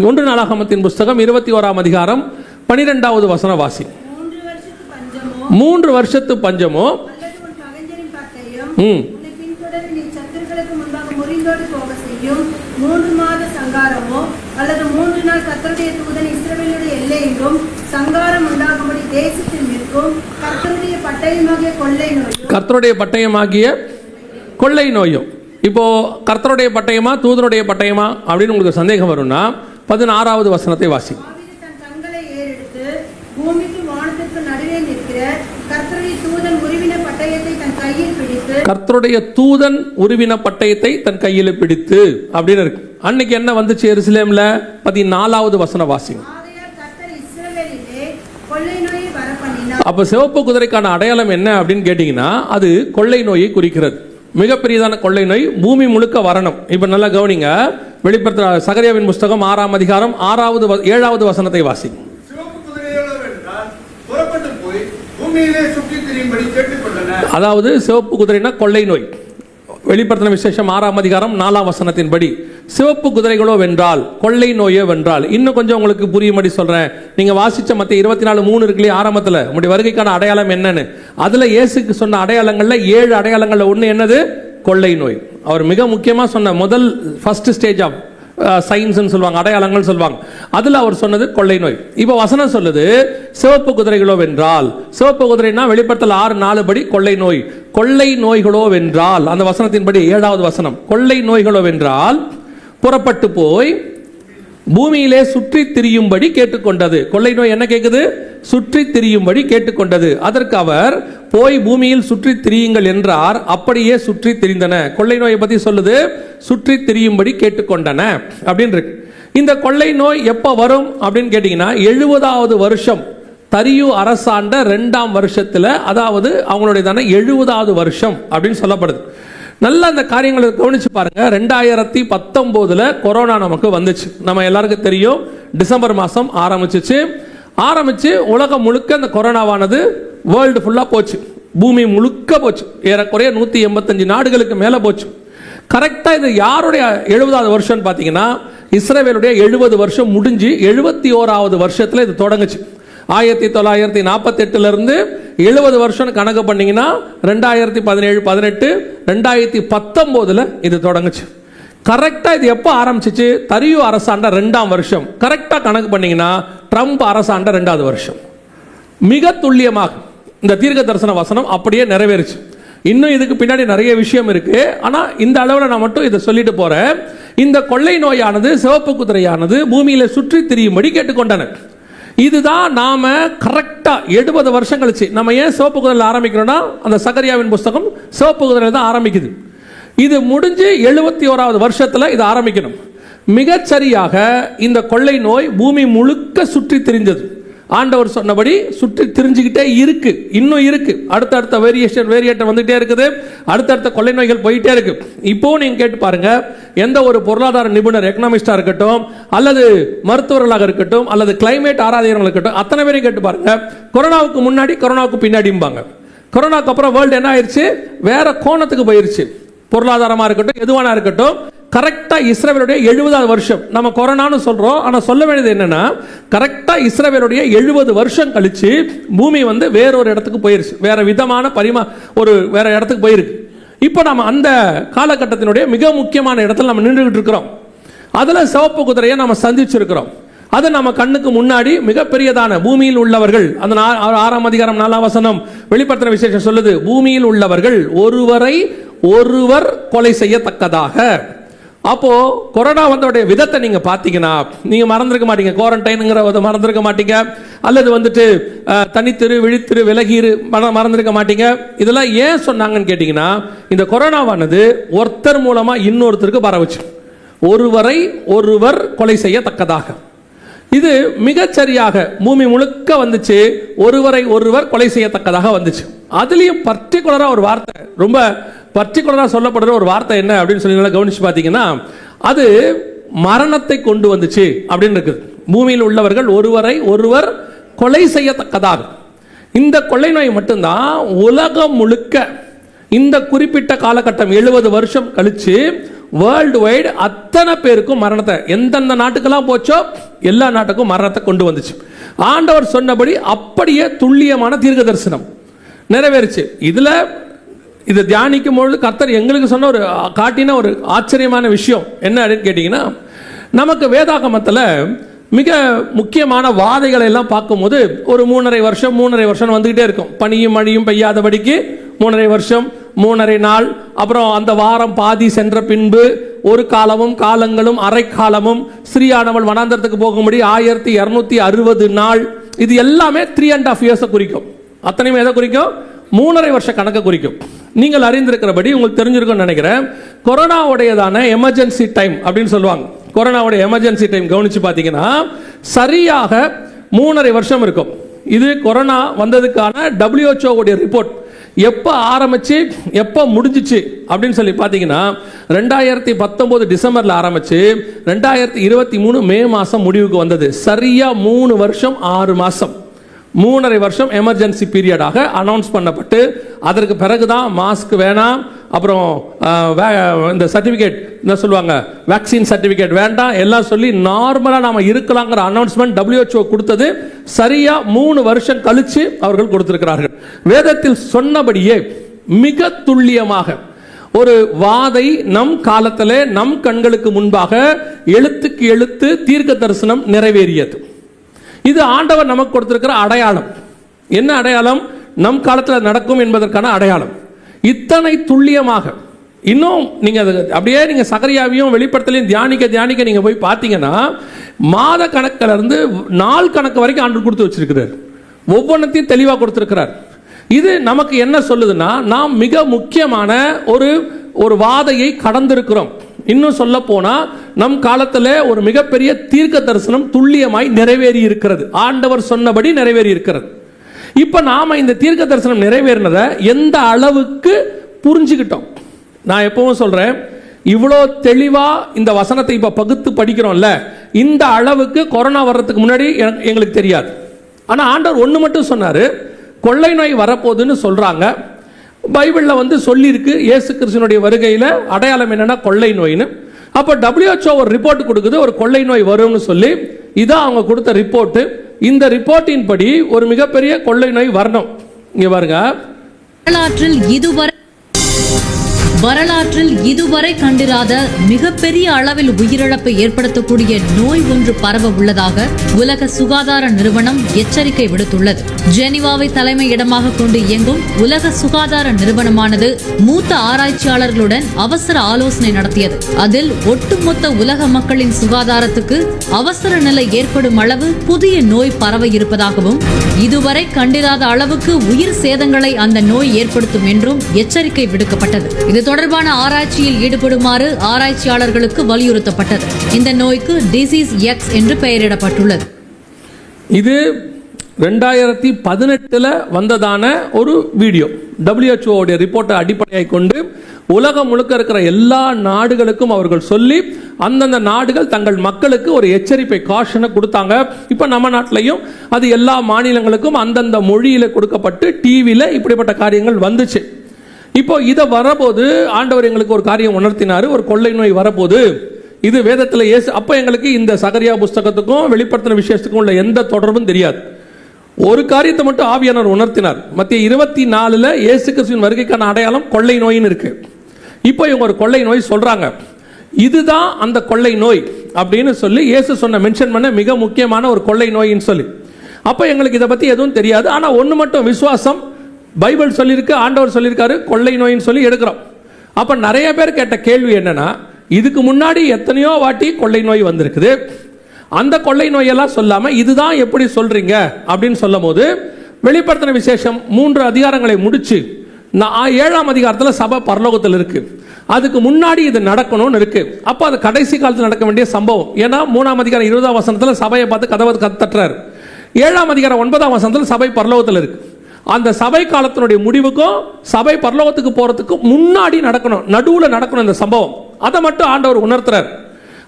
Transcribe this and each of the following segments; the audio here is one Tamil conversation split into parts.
ஒன்று நாளாகமத்தின் புஸ்தகம் இருபத்தி ஓராம் அதிகாரம் பனிரெண்டாவது வசன வாசி மூன்று வருஷத்து பஞ்சமோ? ம். மூன்று மாத சங்காரமோ அல்லது மூன்று நாள் கர்த்தருடைய தூதன் இஸ்ரவேலுடைய சங்காரம் உண்டாகும்படி தேசத்தில் நிற்கும் கர்த்தருடைய பட்டயமாகிய கொள்ளை நோயும் கர்த்தருடைய பட்டயமாகிய கொள்ளை நோயும். இப்போ கர்த்தருடைய பட்டயமா தூதருடைய பட்டயமா அப்படின்னு உங்களுக்கு சந்தேகம் வரும்னா பதினாறாவது வசனத்தை வாசி. கர்த்தருடைய தூதன் உருவின பட்டயத்தை தன் கையில் பிடித்து அப்படின்னு இருக்கு. அன்னைக்கு என்ன வந்துச்சு எருசலேம்ல? பதினாலாவது வசன வாசி. ஆகையால் கர்த்தர் இஸ்ரவேலிலே கொள்ளை நோயை வரப்பண்ணினார். அப்ப சிவப்பு குதிரைக்கான அடையாளம் என்ன அப்படின்னு கேட்டீங்கன்னா அது கொள்ளை நோயை குறிக்கிறது. மிகப்பெரியதான கொள்ளை நோய் பூமி முழுக்க வரணும். இப்ப நல்லா கவனிங்க. வெளிப்படுத்த சகரியாவின் புஸ்தகம் ஆறாம் அதிகாரம் ஆறாவது ஏழாவது வசனத்தை வாசி. அதாவது சிவப்பு குதிரைனா கொள்ளை நோய். வெளிப்படுத்தின விசேஷம் ஆறாம் அதிகாரம் நாலாம் வசனத்தின்படி சிவப்பு குதிரைகளோ வென்றால் கொள்ளை நோயோ வென்றால். இன்னும் கொஞ்சம் உங்களுக்கு புரியும்படி சொல்றேன். நீங்க வாசிச்ச மற்ற இருபத்தி நாலு மூணு இருக்குல்லையே ஆரம்பத்தில்? உங்களுடைய வருகைக்கான அடையாளம் என்னன்னு. அதுல இயேசுக்கு சொன்ன அடையாளங்கள்ல ஏழு அடையாளங்கள்ல ஒன்று என்னது? கொள்ளை நோய். அவர் மிக முக்கியமா சொன்ன முதல் ஃபர்ஸ்ட் ஸ்டேஜ் ஆஃப் சயின்ஸ்ன்னு சொல்லுவாங்க அடையாளங்கள் சொல்லுவாங்க. அதில் அவர் சொன்னது கொள்ளை நோய். இப்போ வசனம் சொல்லுது சிவப்பு குதிரைகளோ வென்றால் சிவப்பு குதிரைனா வெளிப்படுத்தல் ஆறு நாலு படி கொள்ளை நோய். கொள்ளை நோய்களோ வென்றால் அந்த வசனத்தின்படி ஏழாவது வசனம் கொள்ளை நோய்களோ வென்றால் புறப்பட்டு போய் பூமியிலே சுற்றி திரியும்படி கேட்டுக்கொண்டது. கொள்ளை நோய் என்ன கேட்குது சுற்றி திரியும்படி கேட்டுக்கொண்டது. அதற்கு அவர் போய் பூமியில் சுற்றி திரியுங்கள் என்றார். அப்படியே சுற்றி திரிந்தன. கொள்ளை நோயை பத்தி சொல்லுது. சுற்றி திரியும்படி கேட்டுக்கொண்டன. அப்படின்னு இருக்கு. இந்த கொள்ளை நோய் எப்போ வரும் அப்படின்னு கேட்டீங்கன்னா எழுபதாவது வருஷம். தரியு அரசாண்ட ரெண்டாம் வருஷத்துல அதாவது அவங்களுடைய தானே எழுபதாவது வருஷம் அப்படின்னு சொல்லப்படுது. நல்ல அந்த காரியங்களை கவனிச்சு பாருங்க. ரெண்டாயிரத்தி பத்தொன்பதுல கொரோனா நமக்கு வந்துச்சு. நம்ம எல்லாருக்கும் தெரியும் டிசம்பர் மாதம் ஆரம்பிச்சிச்சு. ஆரம்பிச்சு உலகம் முழுக்க அந்த கொரோனாவானது வேர்ல்டு ஃபுல்லாக போச்சு. பூமி முழுக்க போச்சு. ஏறக்குறைய நூத்தி எண்பத்தஞ்சு நாடுகளுக்கு மேல போச்சு. கரெக்டாக இது யாருடைய எழுபதாவது வருஷம்னு பார்த்தீங்கன்னா இஸ்ரேவேலுடைய எழுபது வருஷம் முடிஞ்சு எழுபத்தி ஓராவது வருஷத்தில் இது தொடங்குச்சு. ஆயிரத்தி தொள்ளாயிரத்தி நாற்பத்தெட்டுல இருந்து எழுபது வருஷம் கணக்கு பண்ணீங்கன்னா ரெண்டாயிரத்தி பதினேழு பதினெட்டு ரெண்டாயிரத்தி பத்தொம்போதுல இது தொடங்குச்சு. கரெக்டாக இது எப்போ ஆரம்பிச்சிச்சு? தரியு அரசாண்ட ரெண்டாம் வருஷம். கரெக்டாக கணக்கு பண்ணிங்கன்னா ட்ரம்ப் அரசாண்ட ரெண்டாவது வருஷம். மிக துல்லியமாக இந்த தீர்க்க தரிசன வசனம் அப்படியே நிறைவேறுச்சு. இன்னும் இதுக்கு பின்னாடி நிறைய விஷயம் இருக்கு. ஆனால் இந்த அளவில் நான் மட்டும் இதை சொல்லிட்டு போறேன். இந்த கொள்ளை நோயானது சிவப்பு குதிரையானது பூமியில சுற்றி திரியும்படி கேட்டுக்கொண்டனர். இதுதான் நாம கரெக்டாக எழுபது வருஷம் கழிச்சு நம்ம ஏன் சிவப்பு குதிரையில் ஆரம்பிக்கிறோம்னா அந்த சகரியாவின் புஸ்தகம் சிவப்பு குதிரையில் தான் ஆரம்பிக்குது. இது முடிஞ்சு எழுபத்தி ஓராவது வருஷத்தில் இது ஆரம்பிக்கணும். மிகச்சரியாக இந்த கொள்ளை நோய் பூமி முழுக்க சுற்றி திரிஞ்சது. ஆண்டவர் சொன்னபடி சுற்றி திரிஞ்சுக்கிட்டே இருக்கு. இன்னும் இருக்கு. அடுத்தடுத்த வேரியேஷன் வேரியேட்டர் வந்துட்டே இருக்குது. அடுத்தடுத்த கொள்ளை நோய்கள் போயிட்டே இருக்கு. இப்போ நீங்க கேட்டு பாருங்க. எந்த ஒரு பொருளாதார நிபுணர் எக்கனாமிஸ்டா இருக்கட்டும் அல்லது மருத்துவர்களாக இருக்கட்டும் அல்லது கிளைமேட் ஆராதகர்கள் இருக்கட்டும் அத்தனை பேரையும் கேட்டு பாருங்க. கொரோனாவுக்கு முன்னாடி கொரோனாவுக்கு பின்னாடிம்பாங்க. கொரோனாக்கு அப்புறம் வேர்ல்டு என்ன ஆயிடுச்சு வேற கோணத்துக்கு போயிருச்சு. பொருளாதாரமா இருக்கட்டும் எதுவானா இருக்கட்டும் கரெக்டாக இஸ்ரேவேலுடைய எழுபதாவது வருஷம். நம்ம கொரோனான்னு சொல்கிறோம் ஆனால் சொல்ல வேண்டியது என்னென்னா கரெக்டாக இஸ்ரேவேலுடைய எழுபது வருஷம் கழித்து பூமி வந்து வேறொரு இடத்துக்கு போயிருச்சு. வேறு விதமான பரிமா ஒரு வேறு இடத்துக்கு போயிருக்கு. இப்போ நம்ம அந்த காலகட்டத்தினுடைய மிக முக்கியமான இடத்துல நம்ம நின்றுகிட்டு இருக்கிறோம். அதில் சிவப்பு குதிரையை நம்ம சந்திச்சிருக்கிறோம். அது நம்ம கண்ணுக்கு முன்னாடி மிகப்பெரியதான பூமியில் உள்ளவர்கள் அந்த நா- ஆறாம் அதிகாரம் நாலாம் வசனம் வெளிப்படுத்தின விசேஷம் சொல்லுது பூமியில் உள்ளவர்கள் ஒருவரை ஒருவர் கொலை செய்யத்தக்கதாக. அப்போது கொரோனா வந்தோடைய விதத்தை நீங்கள் பார்த்தீங்கன்னா நீங்கள் மறந்துருக்க மாட்டீங்க. குவாரண்டைனுங்கிற மறந்துருக்க மாட்டீங்க. அல்லது வந்துட்டு தனித்திரு விழித்திரு விலகிரு மற- மறந்திருக்க மாட்டீங்க. இதெல்லாம் ஏன் சொன்னாங்கன்னு கேட்டிங்கன்னா இந்த கொரோனாவானது ஒருத்தர் மூலமாக இன்னொருத்தருக்கு பரவுச்சு. ஒருவரை ஒருவர் கொலை செய்யத்தக்கதாக. இது மிகச்சரியாக பூமி முழுக்க வந்துச்சு. ஒருவரை ஒருவர் கொலை செய்யத்தக்கதாக வந்துச்சு. அதுலேயும் பர்டிகுலராக ஒரு வார்த்தை. ரொம்ப பர்டிகுலராக சொல்லப்படுற ஒரு வார்த்தை என்ன அப்படின்னு சொல்லி கவனிச்சு பார்த்தீங்கன்னா அது மரணத்தை கொண்டு வந்துச்சு அப்படின்னு இருக்குது. பூமியில் உள்ளவர்கள் ஒருவரை ஒருவர் கொலை செய்யத்தக்கதாக. இந்த கொள்ளை நோய் மட்டும்தான் உலகம் முழுக்க இந்த குறிப்பிட்ட காலகட்டம் எழுபது வருஷம் கழிச்சு வேர்ல்டு வைடு அத்தனை பேருக்கும் மரணத்தை எந்தெந்த நாட்டுக்கெல்லாம் போச்சோ எல்லா நாட்டுக்கும் மரணத்தை கொண்டு வந்துச்சு. ஆண்டவர் சொன்னபடி அப்படியே துல்லியமான தீர்க்க தரிசனம் நிறைவேறுச்சு. இதில் இதை தியானிக்கும் பொழுது கர்த்தர் எங்களுக்கு சொன்ன ஒரு காட்டின ஒரு ஆச்சரியமான விஷயம் என்ன அப்படின்னு கேட்டிங்கன்னா நமக்கு வேதாகமத்தில் மிக முக்கியமான வாதைகளை எல்லாம் பார்க்கும்போது ஒரு மூணரை வருஷம் மூணரை வருஷம் வந்துகிட்டே இருக்கும். பனியும் மழையும் பெய்யாதபடிக்கு மூணரை வருஷம் மூணரை நாள் அப்புறம் அந்த வாரம் பாதி சென்ற பின்பு ஒரு காலமும் காலங்களும் அரை காலமும் ஸ்ரீயானவள் வனாந்தரத்துக்கு போகும்படி ஆயிரத்தி இரநூத்தி அறுபது நாள் இது எல்லாமே த்ரீ அண்ட் ஆஃப் இயர்ஸை குறிக்கும். அத்தனையுமே எதை குறிக்கும்? மூணரை வருஷ கணக்கை குறிக்கும். நீங்கள் அறிந்திருக்கிறபடி உங்களுக்கு தெரிஞ்சிருக்கும்னு நினைக்கிறேன். கொரோனாவுடையதான எமர்ஜென்சி டைம் அப்படின்னு சொல்லுவாங்க. கொரோனாவுடைய எமர்ஜென்சி டைம் கவனிச்சு பார்த்தீங்கன்னா சரியாக மூணரை வருஷம் இருக்கும். இது கொரோனா வந்ததுக்கான WHO உடைய ரிப்போர்ட் எப்போ ஆரம்பிச்சு எப்போ முடிஞ்சிச்சு அப்படின்னு சொல்லி பார்த்தீங்கன்னா ரெண்டாயிரத்தி பத்தொம்போது டிசம்பரில் ஆரம்பிச்சு ரெண்டாயிரத்தி இருபத்தி மூணு மே மாதம் முடிவுக்கு வந்தது. சரியாக மூணு வருஷம் ஆறு மாதம் மூணரை வருஷம் எமர்ஜென்சி பீரியடாக அனௌன்ஸ் பண்ணப்பட்டு அதற்கு பிறகு தான் மாஸ்க் வேணாம் அப்புறம் வே- இந்த சர்டிஃபிகேட் என்ன சொல்லுவாங்க வேக்சின் சர்டிஃபிகேட் வேண்டாம் எல்லாம் சொல்லி நார்மலாக நாம் இருக்கலாங்கிற அனௌன்ஸ்மெண்ட் டபிள்யூஹெச்ஓ கொடுத்தது சரியாக மூணு வருஷம் கழித்து அவர்கள் கொடுத்திருக்கிறார்கள். வேதத்தில் சொன்னபடியே மிக துல்லியமாக ஒரு வாதை நம் காலத்திலே நம் கண்களுக்கு முன்பாக எழுத்துக்கு எழுத்து தீர்க்க தரிசனம் நிறைவேறியது. இது ஆண்டவர் நமக்கு கொடுத்திருக்கிற அடையாளம். என்ன அடையாளம்? நம் காலத்தில் நடக்கும் என்பதற்கான அடையாளம். இத்தனை துல்லியமாக இன்னும் நீங்கள் அது அப்படியே நீங்கள் சகரியாவையும் வெளிப்படுத்தலையும் தியானிக்க தியானிக்க நீங்கள் போய் பார்த்தீங்கன்னா மாத கணக்குல இருந்து நாள் கணக்கு வரைக்கும் ஆண்டு கொடுத்து வச்சிருக்கிறார். ஒவ்வொன்றத்தையும் தெளிவாக கொடுத்துருக்கிறார். இது நமக்கு என்ன சொல்லுதுன்னா நாம் மிக முக்கியமான ஒரு ஒரு வாதையை கடந்திருக்கிறோம். இன்னும் சொல்ல போனால் நம் காலத்தில் ஒரு மிகப்பெரிய தீர்க்க தரிசனம் துல்லியமாய் நிறைவேறி இருக்கிறது ஆண்டவர் சொன்னபடி நிறைவேறி இருக்கிறது இப்போ நாம் இந்த தீர்க்க தரிசனம் நிறைவேறினதை எந்த அளவுக்கு புரிஞ்சுக்கிட்டோம்? நான் எப்பவும் சொல்கிறேன் இவ்வளோ தெளிவாக இந்த வசனத்தை இப்போ பகுத்து படிக்கிறோம்ல இந்த அளவுக்கு கொரோனா வர்றதுக்கு முன்னாடி எங்களுக்கு தெரியாது. ஆனால் ஆண்டவர் ஒன்று மட்டும் சொன்னார் கொள்ளை நோய் வரப்போகுதுன்னு சொல்கிறாங்க பைபிளில் வந்து சொல்லியிருக்கு இயேசு கிருஷ்ணனுடைய வருகையில் அடையாளம் என்னென்னா கொள்ளை நோயின்னு. அப்போ டபிள்யூஹெச்ஓ ஒரு ரிப்போர்ட் கொடுக்குது ஒரு கொள்ளை நோய் வரும்னு சொல்லி. இதான் அவங்க கொடுத்த ரிப்போர்ட்டு இந்த ரிப்போர்ட்டின் படி ஒரு மிகப்பெரிய கொள்ளை நோய் வரணும். இங்கே பாருங்க. வரலாற்றில் இதுவரை வரலாற்றில் இதுவரை கண்டிராத மிகப்பெரிய அளவில் உயிரிழப்பை ஏற்படுத்தக்கூடிய நோய் ஒன்று பரவ உள்ளதாக உலக சுகாதார நிறுவனம் எச்சரிக்கை விடுத்துள்ளது. ஜெனிவாவை தலைமை இடமாக கொண்டு இயங்கும் உலக சுகாதார நிறுவனமானது மூத்த ஆராய்ச்சியாளர்களுடன் அவசர ஆலோசனை நடத்தியது. அதில் ஒட்டுமொத்த உலக மக்களின் சுகாதாரத்துக்கு அவசர நிலை ஏற்படும் அளவு புதிய நோய் பரவ இருப்பதாகவும் இதுவரை கண்டிராத அளவுக்கு உயிர் சேதங்களை அந்த நோய் ஏற்படுத்தும் என்றும் எச்சரிக்கை விடுக்கப்பட்டது. இது தொடர்பான ஆராய்ச்சியில் ஈடுபடுமாறு ஆராய்ச்சியாளர்களுக்கு வலியுறுத்தப்பட்டது. இந்த நோய்க்கு டிசீஸ் எக்ஸ் என்று பெயரிடப்பட்டுள்ளது. இது ரெண்டாயிரத்தி பதினெட்டில் வந்ததான ஒரு வீடியோ. டபிள்யூஹெச்ஓடைய ரிப்போர்ட்டை அடிப்படையாக கொண்டு உலகம் முழுக்க இருக்கிற எல்லா நாடுகளுக்கும் அவர்கள் சொல்லி அந்தந்த நாடுகள் தங்கள் மக்களுக்கு ஒரு எச்சரிப்பை காஷனை கொடுத்தாங்க. இப்போ நம்ம நாட்டிலையும் அது எல்லா மாநிலங்களுக்கும் அந்தந்த மொழியில் கொடுக்கப்பட்டு டிவியில் இப்படிப்பட்ட காரியங்கள் வந்துச்சு. இப்போ இதை வரபோது ஆண்டவர் எங்களுக்கு ஒரு காரியம் உணர்த்தினார் ஒரு கொள்ளை நோய் வரபோது. இது வேதத்தில் ஏசு அப்போ எங்களுக்கு இந்த சகரியா புஸ்தகத்துக்கும் வெளிப்படுத்தின விசேஷத்துக்கும் உள்ள எந்த தொடர்பும் தெரியாது. ஒரு காரியத்தை மட்டும் ஆவியானவர் உணர்த்தினார். மத்திய இருபத்தி நாலில் இயேசு கிறிஸ்துவின் வருகைக்கான அடையாளம் கொள்ளை நோயின்னு இருக்கு. இப்போ இவங்க ஒரு கொள்ளை நோய் சொல்றாங்க. இதுதான் அந்த கொள்ளை நோய் அப்படின்னு சொல்லி இயேசு சொன்ன மென்ஷன் பண்ண மிக முக்கியமான ஒரு கொள்ளை நோயின்னு சொல்லி. அப்போ எங்களுக்கு இதை பற்றி எதுவும் தெரியாது. ஆனால் ஒன்று மட்டும் விசுவாசம் பைபிள் சொல்லியிருக்கு ஆண்டவர் சொல்லியிருக்காரு கொள்ளை நோயின்னு சொல்லி எடுக்கிறோம். அப்போ நிறைய பேர் கேட்ட கேள்வி என்னன்னா இதுக்கு முன்னாடி எத்தனையோ வாட்டி கொள்ளை நோய் வந்திருக்குது? அந்த கொள்ளை நோயெல்லாம் சொல்லாமல் இதுதான் எப்படி சொல்றீங்க? அப்படின்னு சொல்லும் போது வெளிப்படுத்தின விசேஷம் மூன்று அதிகாரங்களை முடிச்சு நான் ஏழாம் அதிகாரத்தில் சபை பரலோகத்தில் இருக்கு. அதுக்கு முன்னாடி இது நடக்கணும்னு இருக்கு. அப்போ அது கடைசி காலத்தில் நடக்க வேண்டிய சம்பவம். ஏன்னா மூணாம் அதிகாரம் இருபதாம் வசனத்தில் சபையை பார்த்து கதவை கத்தட்டுறாரு ஏழாம் அதிகாரம் ஒன்பதாம் வசனத்தில் சபை பரலோகத்தில் இருக்கு. அந்த சபை காலத்தினுடைய முடிவுக்கும் சபை பரலோகத்துக்கு போறதுக்கு முன்னாடி நடக்கணும் நடுவில் நடக்கணும் இந்த சம்பவம். அதை மட்டும் ஆண்டவர் உணர்த்துறார்.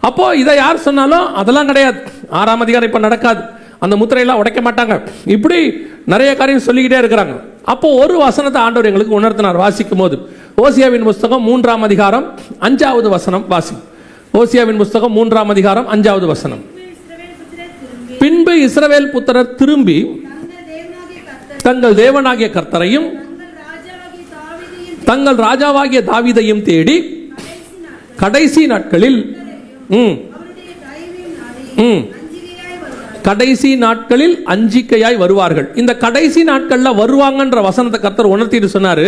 அப்போ இதை யார் சொன்னாலும் அதெல்லாம் கிடையாது. ஆறாம் அதிகாரம் இப்ப நடக்காது. அந்த முத்திரையெல்லாம் உடைக்க மாட்டாங்க. இப்படி நிறைய காரியம் சொல்லிக்கிட்டே இருக்கிறாங்க. அப்போ ஒரு வசனத்தை ஆண்டவர் எங்களுக்கு உணர்த்தினார் வாசிக்கும் போது ஓசியாவின் புஸ்தகம் மூன்றாம் அதிகாரம் அஞ்சாவது வசனம் வாசி. ஓசியாவின் புஸ்தகம் மூன்றாம் அதிகாரம் அஞ்சாவது வசனம். பின்பு இஸ்ரவேல் புத்திரர் திரும்பி தங்கள் தேவனாகிய கர்த்தரையும் தங்கள் ராஜாவாகிய தாவீதையும் தேடி கடைசி நாட்களில் கடைசி நாட்களில் அஞ்சிக்கையாய் வருவார்கள். இந்த கடைசி நாட்கள்ல வருவாங்கன்ற வசனத்தை கர்த்தர் உணர்த்திட்டு சொன்னாரு.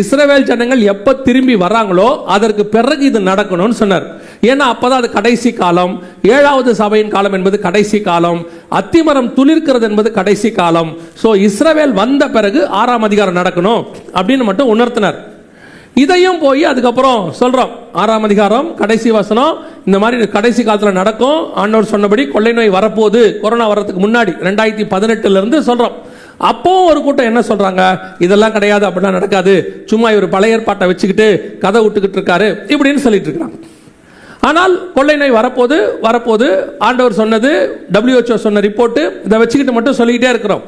இஸ்ரவேல் ஜனங்கள் எப்ப திரும்பி வராங்களோ அதற்கு பிறகு இது நடக்கணும்னு சொன்னார். ஏன்னா அப்பதான் அது கடைசி காலம். ஏழாவது சபையின் காலம் என்பது கடைசி காலம். அத்திமரம் துளிர்க்கிறது என்பது கடைசி காலம். சோ இஸ்ரவேல் வந்த பிறகு ஆறாம் அதிகாரம் நடக்கணும் அப்படின்னு மட்டும் உணர்த்தினர். இதையும் போய் அதுக்கப்புறம் சொல்றோம். ஆறாம் அதிகாரம் கடைசி வசனம் இந்த மாதிரி கடைசி காலத்தில் நடக்கும். ஆண்டவர் சொன்னபடி கொள்ளை நோய் வரப்போகுது. கொரோனா வர்றதுக்கு முன்னாடி ரெண்டாயிரத்தி பதினெட்டுல இருந்து சொல்றோம். அப்போ ஒரு கூட்டம் என்ன சொல்றாங்க? இதெல்லாம் கிடையாது அப்படிலாம் நடக்காது. சும்மா இவர் பழைய ஏற்பாட்டை வச்சுக்கிட்டு கதை விட்டுக்கிட்டு இருக்காரு இப்படின்னு சொல்லிட்டு இருக்கிறாங்க. ஆனால் கொள்ளை நோய் வரப்போது வரப்போது ஆண்டவர் சொன்னது டபிள்யூஹெச்ஓ சொன்ன ரிப்போர்ட்டு இதை வச்சுக்கிட்டு மட்டும் சொல்லிக்கிட்டே இருக்கிறோம்.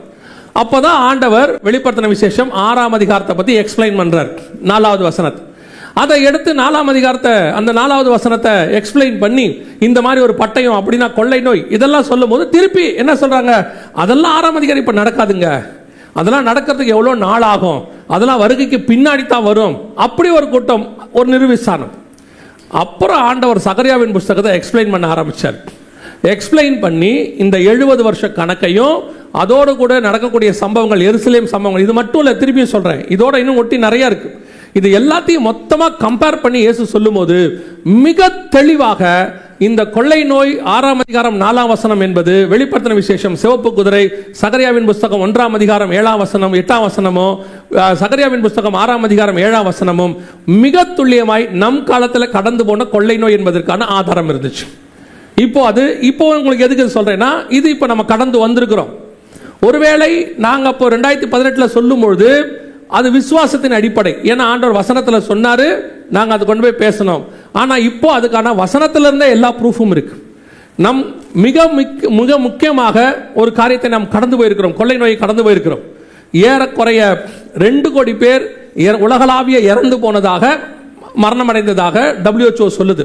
அப்போதான் ஆண்டவர் வெளிப்படுத்தின விசேஷம் ஆறாம் அதிகாரத்தை பற்றி எக்ஸ்பிளைன் பண்ணுறார் நாலாவது வசனத்தை. அதை எடுத்து நாலாம் அதிகாரத்தை அந்த நாலாவது வசனத்தை எக்ஸ்பிளைன் பண்ணி இந்த மாதிரி ஒரு பட்டயம் அப்படின்னா கொள்ளை நோய் இதெல்லாம் சொல்லும் போது திருப்பி என்ன சொல்கிறாங்க அதெல்லாம் ஆறாம் அதிகாரம் இப்போ நடக்காதுங்க. அதெல்லாம் நடக்கிறதுக்கு எவ்வளோ நாள் ஆகும் அதெல்லாம் வருகைக்கு பின்னாடி தான் வரும். அப்படி ஒரு கூட்டம் ஒரு நிர்விசானம். அப்புறம் ஆண்டவர் சகரியாவின் புஸ்தகத்தை எக்ஸ்பிளைன் பண்ண ஆரம்பித்தார் எக்ஸ்பிளைன் பண்ணி இந்த எழுபது வருஷ கணக்கையும் அதோடு கூட நடக்கக்கூடிய சம்பவங்கள் எருசலேம் சம்பவங்கள் இது மட்டும் இல்லை திருப்பியும் சொல்கிறேன் இதோட இன்னும் ஒட்டி நிறையா இருக்குது இது எல்லாத்தையும் மொத்தமாக கம்பேர் பண்ணி இயேசு சொல்லும்போது மிக தெளிவாக இந்த கொள்ளை நோய் ஆறாம் அதிகாரம் நாலாம் வசனம் என்பது வெளிப்படுத்தின விசேஷம். சிவப்பு குதிரை சகரியாவின் புஸ்தகம் ஒன்றாம் அதிகாரம் ஏழாம் வசனம் எட்டாம் வசனமோ சகரியாவின் புஸ்தகம் ஆறாம் அதிகாரம் ஏழாம் வசனமும் மிக துல்லியமாய் நம் காலத்தில் கடந்து போன கொள்ளை நோய் என்பதற்கான ஆதாரம் இருந்துச்சு. இப்போ அது இப்போ உங்களுக்கு எதுக்கு சொல்றேன்னா இது இப்போ நம்ம கடந்து வந்திருக்கிறோம். ஒருவேளை நாங்கள் அப்போ ரெண்டாயிரத்தி பதினெட்டில் சொல்லும்பொழுது அது விசுவாசத்தின் அடிப்படை. ஏன்னா ஆண்டவர் வசனத்தில் சொன்னார் நாங்கள் அது கொண்டு போய் பேசணும். ஆனால் இப்போ அதுக்கான வசனத்துல இருந்தே எல்லா ப்ரூஃபும் இருக்கு. நம் மிக மிக்க மிக முக்கியமாக ஒரு காரியத்தை நாம் கடந்து போயிருக்கிறோம். கொள்ளை நோயை கடந்து போயிருக்கிறோம். ஏறக்குறைய ரெண்டு கோடி பேர் உலகளாவிய இறந்து போனதாக மரணமடைந்ததாக டபிள்யூஹெச்ஓ சொல்லுது.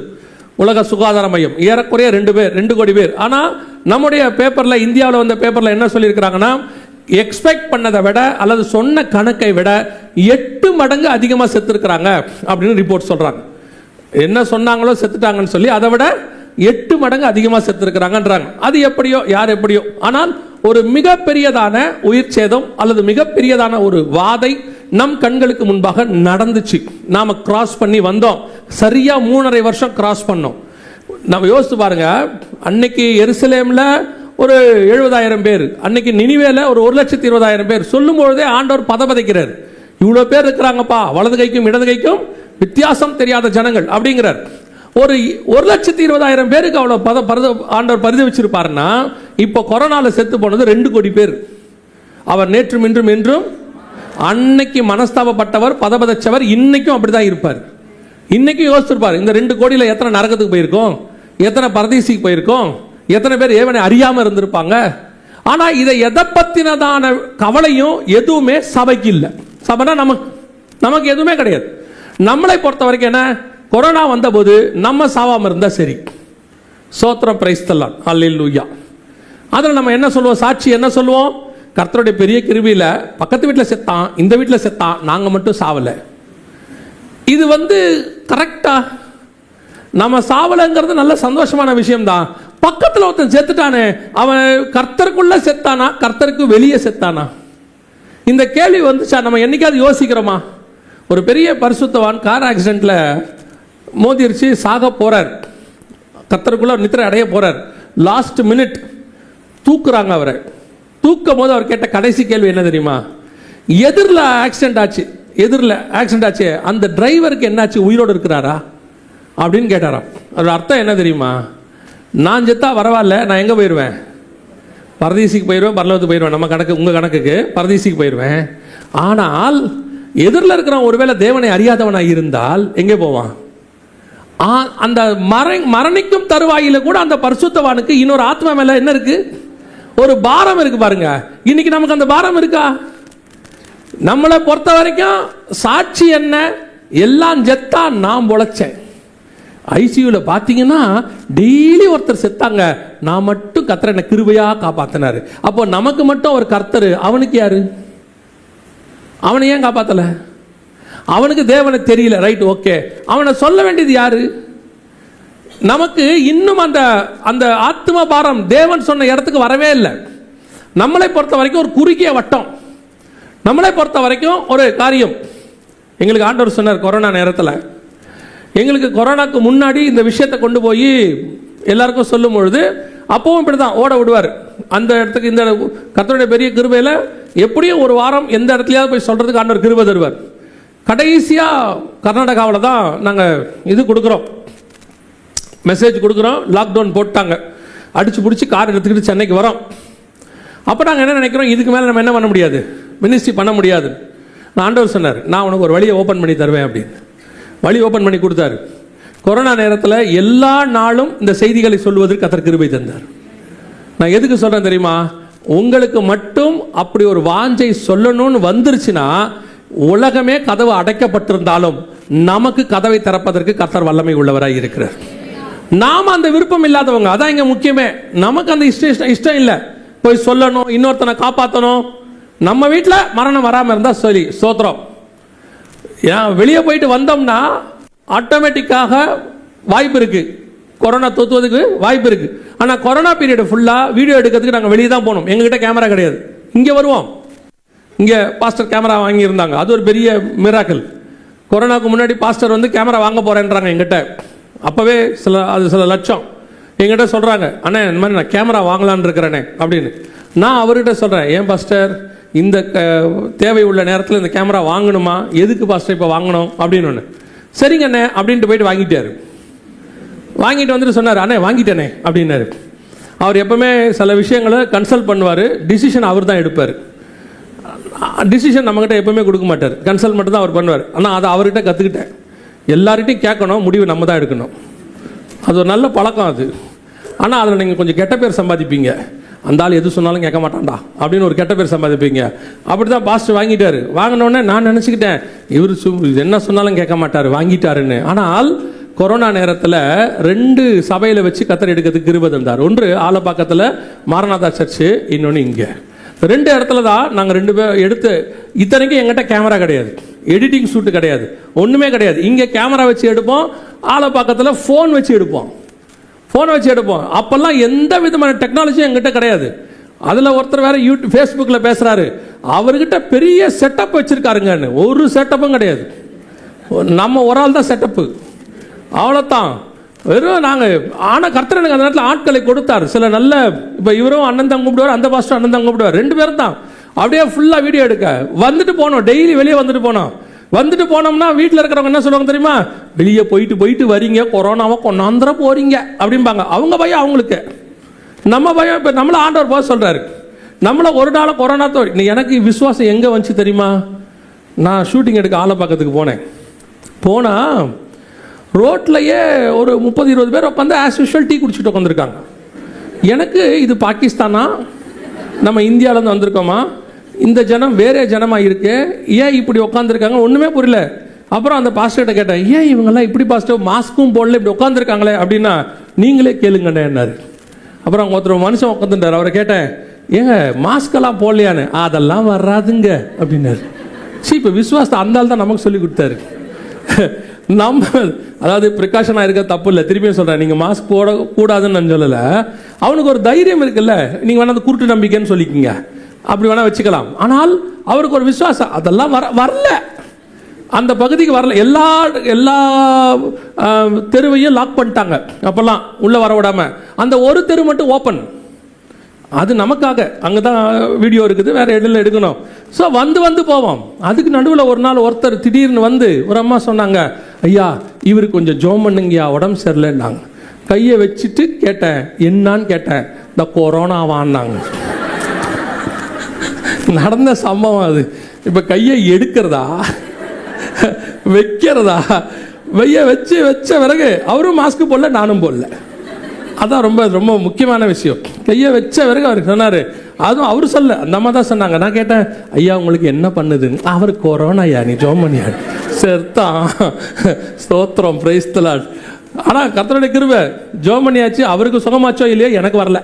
உலக சுகாதார மையம். ஏறக்குறைய ரெண்டு பேர் ரெண்டு கோடி பேர். ஆனால் நம்முடைய பேப்பரில் இந்தியாவில் வந்த பேப்பரில் என்ன சொல்லியிருக்கிறாங்கன்னா எக்ஸ்பெக்ட் பண்ணதை விட அல்லது சொன்ன கணக்கை விட எட்டு மடங்கு அதிகமாக செத்துருக்கிறாங்க அப்படின்னு ரிப்போர்ட் சொல்கிறாங்க என்ன சொன்னாங்களோ செத்துட்டாங்கன்னு சொல்லி அதை விட எட்டு மடங்கு அதிகமாக செத்துருக்கிறாங்கன்றாங்க. அது எப்படியோ யார் எப்படியோ. ஆனால் ஒரு மிகப்பெரியதான உயிர் சேதம் அல்லது மிகப்பெரியதான ஒரு வாதை நம் கண்களுக்கு முன்பாக நடந்துச்சு. நாம் கிராஸ் பண்ணி வந்தோம். சரியாக மூணரை வருஷம் கிராஸ் பண்ணோம். நம்ம யோசித்து பாருங்க. அன்னைக்கு எருசலேமில் ஒரு எழுபதாயிரம் பேர். அன்னைக்கு நினைவேல ஒரு ஒரு லட்சத்தி இருபதாயிரம் பேர். சொல்லும் பொழுதே ஆண்டவர் பதபதைக்கிறார். இவ்வளோ பேர் இருக்கிறாங்கப்பா. வலது கைக்கும் இடது கைக்கும் வித்தியாசம் தெரியாத ஜனங்கள் அப்படிங்கிறார். ஒரு ஒரு லட்சத்தி இருபதாயிரம் பேருக்கு அவ்வளோ பத பரத ஆண்டவர் பரித வச்சிருப்பாருன்னா இப்போ கொரோனாவில் செத்து போனது ரெண்டு கோடி பேர். அவர் நேற்றும் இன்றும் என்றும் அன்னைக்கு மனஸ்தாபப்பட்டவர் பதபதச்சவர் இன்னைக்கும் அப்படிதான் இருப்பார். இன்னைக்கும் யோசிச்சிருப்பார் இந்த ரெண்டு கோடியில் எத்தனை நரகத்துக்கு போயிருக்கோம்? எத்தனை பரதேசிக்கு போயிருக்கோம்? எத்தனை பேர் ஏவனை அறியாம இருந்திருப்பாங்க? ஆனா இதை எதை பத்தினதான கவலையும் எதுவுமே சபைக்கு இல்லை. சபைனா நமக்கு நமக்கு எதுவுமே கிடையாது. நம்மளை பொறுத்த வரைக்கும் என்ன? கொரோனா வந்தபோது நம்ம சாவாம இருந்தா சரி. சோத்திரம் பிரைஸ்தல்லாம் அல்லேலூயா அதில் நம்ம என்ன சொல்லுவோம்? சாட்சி என்ன சொல்லுவோம்? கர்த்தருடைய பெரிய கிருவியில் பக்கத்து வீட்டில் செத்தான் இந்த வீட்டில் செத்தான் நாங்கள் மட்டும் சாவலை. இது வந்து கரெக்டா நம்ம சாவலைங்கிறது நல்ல சந்தோஷமான விஷயம்தான். பக்கத்தில் ஒருத்தன் செத்துட்டானே அவன் கர்த்தருக்குள்ள செத்தானா கர்த்தருக்கு வெளியே செத்தானா? இந்த கேள்வி வந்துச்சா? நம்ம என்னைக்காவது யோசிக்கிறோமா? ஒரு பெரிய பரிசுத்தவான் கார் ஆக்சிடென்ட்ல மோதிருச்சு சாக போறார். அவர் நித்திரை அடைய போறார். லாஸ்ட் மினிட் தூக்குறாங்க அவரை. தூக்கும் போது அவர் கேட்ட கடைசி கேள்வி என்ன தெரியுமா? எதிரில் ஆக்சிடென்ட் ஆச்சு. எதிரில் ஆக்சிடென்ட் ஆச்சு. அந்த டிரைவருக்கு என்னாச்சு? உயிரோடு இருக்கிறாரா? அப்படின்னு கேட்டாராம். அதோட அர்த்தம் என்ன தெரியுமா? நான் செத்தா பரவாயில்ல நான் எங்கே போயிடுவேன் பரதீசிக்கு போயிடுவேன் பரலவத்துக்கு போயிடுவேன் நம்ம கணக்கு உங்கள் கணக்குக்கு பரதீசிக்கு போயிடுவேன் ஆனால் எதிரில் இருக்கிறவன் ஒருவேளை தேவனை அறியாதவனாக இருந்தால் எங்கே போவான்? ஆ, அந்த மர மரணிக்கும் தருவாயில கூட அந்த பரிசுத்தவானுக்கு இன்னொரு ஆத்மா மேலே என்ன இருக்கு? ஒரு பாரம் இருக்கு பாருங்க. இன்னைக்கு நமக்கு அந்த பாரம் இருக்கா? நம்மளை பொறுத்த வரைக்கும் சாட்சி என்ன? எல்லாம் செத்தா நான் பொழைச்சேன். ஐசியூவில் பார்த்தீங்கன்னா டெய்லி ஒருத்தர் செத்தாங்க. நான் மட்டும் கத்தரை என்னை கிருபையாக காப்பாற்றினார் அப்போ நமக்கு மட்டும் அவர் கர்த்தர். அவனுக்கு யாரு? அவனை ஏன் காப்பாற்றலை அவனுக்கு தேவனை தெரியல. Right okay. அவனை சொல்ல வேண்டியது யாரு? நமக்கு இன்னும் அந்த அந்த ஆத்ம பாரம் தேவன் சொன்ன இடத்துக்கு வரவே இல்லை. நம்மளை பொறுத்த வரைக்கும் ஒரு குறுகிய வட்டம். நம்மளை பொறுத்த வரைக்கும் ஒரு காரியம். எங்களுக்கு ஆண்டவர் சொன்னார் கொரோனா நேரத்தில். எங்களுக்கு கொரோனாக்கு முன்னாடி இந்த விஷயத்தை கொண்டு போய் எல்லாருக்கும் சொல்லும் பொழுது அப்பவும் இப்படி தான் ஓட விடுவார். அந்த இடத்துக்கு இந்த கத்தருடைய பெரிய கிருபையில் எப்படியும் ஒரு வாரம் எந்த இடத்துலயாவது போய் சொல்கிறதுக்கு ஆண்டவர் கிருபை தருவார். கடைசியாக கர்நாடகாவில் தான் நாங்கள் இது கொடுக்குறோம். மெசேஜ் கொடுக்குறோம் லாக்டவுன் போட்டாங்க. அடிச்சு பிடிச்சி கார் எடுத்துக்கிட்டு சென்னைக்கு வரோம். அப்போ நாங்கள் என்ன நினைக்கிறோம்? இதுக்கு மேலே நம்ம என்ன பண்ண முடியாது? மினிஸ்ட்ரி பண்ண முடியாது. நான் ஆண்டவர் சொன்னார் நான் உனக்கு ஒரு வழியை ஓப்பன் பண்ணி தருவேன் அப்படின்னு. வழி ஓப்பன் பண்ணி கொடுத்தாரு. கொரோனா நேரத்தில் எல்லா நாளும் இந்த செய்திகளை சொல்வதற்கு கத்தர் கிருபை தந்தார். நான் எதுக்கு சொல்கிறேன் தெரியுமா? உங்களுக்கு மட்டும் அப்படி ஒரு வாஞ்சை சொல்லணும்னு வந்துருச்சுன்னா உலகமே கதவு அடைக்கப்பட்டிருந்தாலும் நமக்கு கதவை திறப்பதற்கு கத்தர் வல்லமை உள்ளவராக இருக்கிறார். நாம் அந்த விருப்பம் இல்லாதவங்க அதான் இங்கே முக்கியமே. நமக்கு அந்த இஷ்டம் இஷ்டம் இஷ்டம் இல்லை. போய் சொல்லணும் இன்னொருத்தனை காப்பாற்றணும் நம்ம வீட்டில் மரணம் வராமல் இருந்தால் சரி சோத்திரம். ஏன் வெளியே போயிட்டு வந்தோம்னா ஆட்டோமேட்டிக்காக வாய்ப்பு இருக்கு. கொரோனா தொத்துவதுக்கு வாய்ப்பு இருக்கு. ஆனால் கொரோனா பீரியட் ஃபுல்லாக வீடியோ எடுக்கிறதுக்கு நாங்கள் வெளியே தான் போனோம். எங்ககிட்ட கேமரா கிடையாது. இங்கே வருவோம். இங்கே பாஸ்டர் கேமரா வாங்கியிருந்தாங்க அது ஒரு பெரிய மிராக்கல் கொரோனாக்கு முன்னாடி பாஸ்டர் வந்து கேமரா வாங்க போறேன்றாங்க எங்கிட்ட. அப்போவே சில அது சில லட்சம். எங்கிட்ட சொல்கிறாங்க அண்ணே இந்த மாதிரி நான் கேமரா வாங்கலான்னு இருக்கிறேனே அப்படின்னு. நான் அவர்கிட்ட சொல்கிறேன் ஏன் பாஸ்டர் இந்த க- தேவை உள்ள நேரத்தில் இந்த கேமரா வாங்கணுமா? எதுக்கு பாஸ்டர் இப்போ வாங்கணும்? அப்படின்னு ஒன்று சரிங்க அண்ணே அப்படின்ட்டு போயிட்டு வாங்கிட்டாரு. வாங்கிட்டு வந்துட்டு சொன்னார் அண்ணே வாங்கிட்டேனே அப்படின்னாரு. அவர் எப்பவுமே சில விஷயங்களை கன்சல்ட் பண்ணுவார். டிசிஷன் அவர் தான் எடுப்பார். டிசிஷன் நம்மகிட்ட எப்பவுமே கொடுக்க மாட்டார். கன்சல்ட் மட்டும் தான் அவர் பண்ணுவார். ஆனால் அதை அவர்கிட்ட கற்றுக்கிட்டேன் எல்லார்கிட்டையும் கேட்கணும் முடிவு நம்ம தான் எடுக்கணும். அது ஒரு நல்ல பழக்கம் அது. ஆனால் அதில் நீங்கள் கொஞ்சம் கெட்ட பேர் சம்பாதிப்பீங்க. அந்த ஆள் எது சொன்னாலும் கேட்க மாட்டான்டா அப்படின்னு ஒரு கெட்ட பேர் சம்பாதிப்பீங்க. அப்படி தான் பாஸ்ட் வாங்கிட்டாரு. வாங்கினோடனே நான் நினச்சிக்கிட்டேன் இவர் சு என்ன சொன்னாலும் கேட்க மாட்டார் வாங்கிட்டாருன்னு. ஆனால் கொரோனா நேரத்தில் ரெண்டு சபையில் வச்சு கத்தர் எடுக்கிறதுக்கு கிருப தந்தார். ஒன்று ஆலப்பாக்கத்தில் மாரநாதா சர்ச்சு இன்னொன்று இங்கே. ரெண்டு இடத்துல தான் நாங்கள் ரெண்டு பேர் எடுத்து இத்தனைக்கும் எங்கிட்ட கேமரா கிடையாது. எடிட்டிங் ஷூட்டு கிடையாது. ஒன்றுமே கிடையாது. இங்கே கேமரா வச்சு எடுப்போம் ஆலப்பாக்கத்தில் ஃபோன் வச்சு எடுப்போம். ஃபோனை வச்சு எடுப்போம். அப்போல்லாம் எந்த விதமான டெக்னாலஜியும் எங்கிட்ட கிடையாது. அதில் ஒருத்தர் வேற யூடியூப் ஃபேஸ்புக்கில் பேசுகிறாரு அவர்கிட்ட பெரிய செட்டப் வச்சுருக்காருங்கன்னு. ஒரு செட்டப்பும் கிடையாது. நம்ம ஒரு ஆள் தான் செட்டப்பு அவ்வளோத்தான் வெறும் நாங்கள் ஆனால் கர்த்தர் எனக்கு அந்த நேரத்தில் ஆட்களை கொடுத்தார். சில நல்ல இப்போ இவரும் அண்ணன் தான் கூப்பிடுவார் அந்த பாஸ்டர் அண்ணன் தான் கூப்பிடுவார் ரெண்டு பேரும் தான். அப்படியே ஃபுல்லாக வீடியோ எடுக்க. வந்துட்டு போனோம். டெய்லி வெளியே வந்துட்டு போனோம். வந்துட்டு போனோம்னா வீட்டில் இருக்கிறவங்க என்ன சொல்லுவாங்க தெரியுமா? வெளியே போயிட்டு போயிட்டு வரீங்க கொரோனாவை கொண்டாந்துற போறீங்க அப்படிம்பாங்க. அவங்க பயம் அவங்களுக்கு. நம்ம பயம் இப்போ நம்மளை ஆண்டவர் போக சொல்றாரு. நம்மளை ஒரு நாள் கொரோனா தோ நீ எனக்கு விசுவாசம் எங்கே வந்துச்சு தெரியுமா? நான் ஷூட்டிங் எடுக்க ஆலப்பாக்கத்துக்கு போனேன். போனா ரோட்லையே ஒரு முப்பது இருபது பேர் உட்காந்து ஆஸ் யூஷுவல் டீ குடிச்சிட்டு உட்காந்துருக்காங்க. எனக்கு இது பாகிஸ்தானா? நம்ம இந்தியாவிலேருந்து வந்திருக்கோமா? இந்த ஜனம் வேறே ஜனமாக இருக்கு? ஏன் இப்படி உட்காந்துருக்காங்க ஒன்றுமே புரியல. அப்புறம் அந்த பாஸ்டர்கிட்ட கேட்டேன் ஏன் இவங்கெல்லாம் இப்படி பாஸ்டர் மாஸ்க்கும் போடல இப்படி உட்காந்துருக்காங்களே அப்படின்னா நீங்களே கேளுங்கண்ணே என்னாரு. அப்புறம் அவங்க ஒருத்தர் மனுஷன் உட்காந்துட்டார் அவரை கேட்டேன் ஏங்க மாஸ்கெல்லாம் போடலையான்னு? அதெல்லாம் வராதுங்க அப்படின்னாரு. சரி இப்போ விசுவாசத்தை அந்த ஆள் தான் நமக்கு சொல்லி கொடுத்தாரு. நம்ம அதாவது ப்ரிகாஷனாக இருக்க தப்பு இல்லை. திருப்பியும் சொல்கிறேன் நீங்கள் மாஸ்க் போட கூடாதுன்னு நான் சொல்லலை. அவனுக்கு ஒரு தைரியம் இருக்குல்ல. நீங்கள் வேணா அந்த குருட்டு நம்பிக்கைன்னு சொல்லிக்கிங்க. அப்படி வேணால் வச்சுக்கலாம். ஆனால் அவருக்கு ஒரு விசுவாசம். அதெல்லாம் வர வரல. அந்த பகுதிக்கு வரல. எல்லா எல்லா தெருவையும் லாக் பண்ணிட்டாங்க. அப்போல்லாம் உள்ளே வர விடாமல் அந்த ஒரு தெரு மட்டும் ஓப்பன் அது நமக்காக. அங்கே தான் வீடியோ இருக்குது. வேறு இடையில எடுக்கணும். ஸோ வந்து வந்து போவோம். அதுக்கு நடுவில் ஒரு நாள் ஒருத்தர் திடீர்னு வந்து ஒரு அம்மா சொன்னாங்க ஐயா இவருக்கு கொஞ்சம் ஜோம் பண்ணுங்கய்யா. உடம்பு சரியில்லைன்னாங்க. கையை வச்சுட்டு கேட்டேன் என்னான்னு கேட்டேன்? இந்த கொரோனாவான்னாங்க நடந்த சம்பவம் அது. இப்போ கையை எடுக்கிறதா? வைக்கிறதா? வெய்ய வச்சு வச்ச பிறகு அவரும் மாஸ்க் போடல நானும் போடல. அதான் ரொம்ப ரொம்ப முக்கியமான விஷயம். கையை வச்ச பிறகு அவர் சொன்னார் அதுவும் அவர் சொல்ல அந்த அம்மா தான் சொன்னாங்க. நான் கேட்டேன் ஐயா உங்களுக்கு என்ன பண்ணுதுன்னு? அவர் கொரோனா ஐயா நீ ஜோமனியா பண்ணியா செத்தான் ஸ்தோத்திரம் பிரைஸ்தலாட் ஆனால் கத்தனுடைய கிருபை ஜோமனியாச்சு அவருக்கு சுகமாச்சோ இல்லையோ எனக்கு வரல.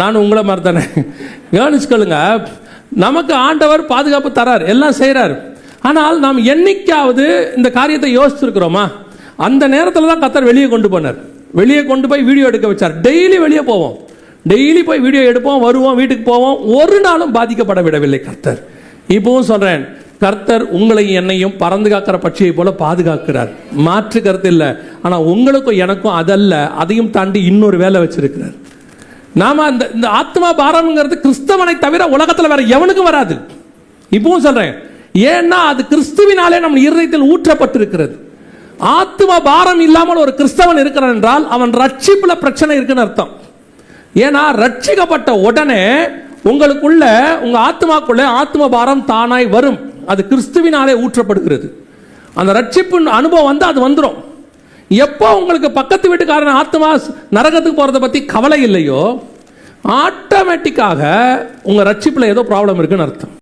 நான் உங்களை மாதிரி தானே கவனிச்சுக்கொள்ளுங்க நமக்கு ஆண்டவர் பாதுகாப்பு தரார் எல்லாம் செய்கிறார் ஆனால் நாம் என்னைக்காவது இந்த காரியத்தை யோசிச்சிருக்கிறோமா? அந்த நேரத்தில் தான் கத்தர் வெளியே கொண்டு போனார். வெளியே கொண்டு போய் வீடியோ எடுக்க வச்சார். டெய்லி வெளியே போவோம். டெய்லி போய் வீடியோ எடுப்போம் வருவோம் வீட்டுக்கு போவோம். ஒரு நாளும் பாதிக்கப்பட விடவில்லை கர்த்தர். இப்பவும் சொல்றேன் கர்த்தர் உங்களையும் என்னையும் பறந்து காக்கிற பட்சியை போல பாதுகாக்கிறார். மாற்று கருத்து இல்லை. ஆனால் உங்களுக்கும் எனக்கும் அதல்ல. அதையும் தாண்டி இன்னொரு வேலை வச்சிருக்கிறார். நாம அந்த இந்த ஆத்மா பாரம்ங்கிறது கிறிஸ்தவனை தவிர உலகத்தில் வேற எவனுக்கும் வராது. இப்பவும் சொல்றேன். ஏன்னா அது கிறிஸ்துவினாலே நம்ம இருதயத்தில் ஊற்றப்பட்டிருக்கிறது. ஆத்ம பாரம் இல்லாமல் ஒரு கிறிஸ்தவன் இருக்கிறான் என்றால் அவன் ரட்சிப்புல பிரச்சனை இருக்குன்னு அர்த்தம். ஏன்னா ரட்சிக்கப்பட்ட உடனே உங்களுக்குள்ள உங்க ஆத்மாக்குள்ள ஆத்ம பாரம் தானாய் வரும். அது கிறிஸ்துவினாலே ஊற்றப்படுகிறது. அந்த ரட்சிப்பு அனுபவம் வந்து அது வந்துடும் எப்போ உங்களுக்கு பக்கத்து வீட்டுக்காரன் ஆத்மா நரகத்துக்கு போகிறத பற்றி கவலை இல்லையோ ஆட்டோமேட்டிக்காக உங்கள் ரட்சிப்பில் ஏதோ ப்ராப்ளம் இருக்குன்னு அர்த்தம்.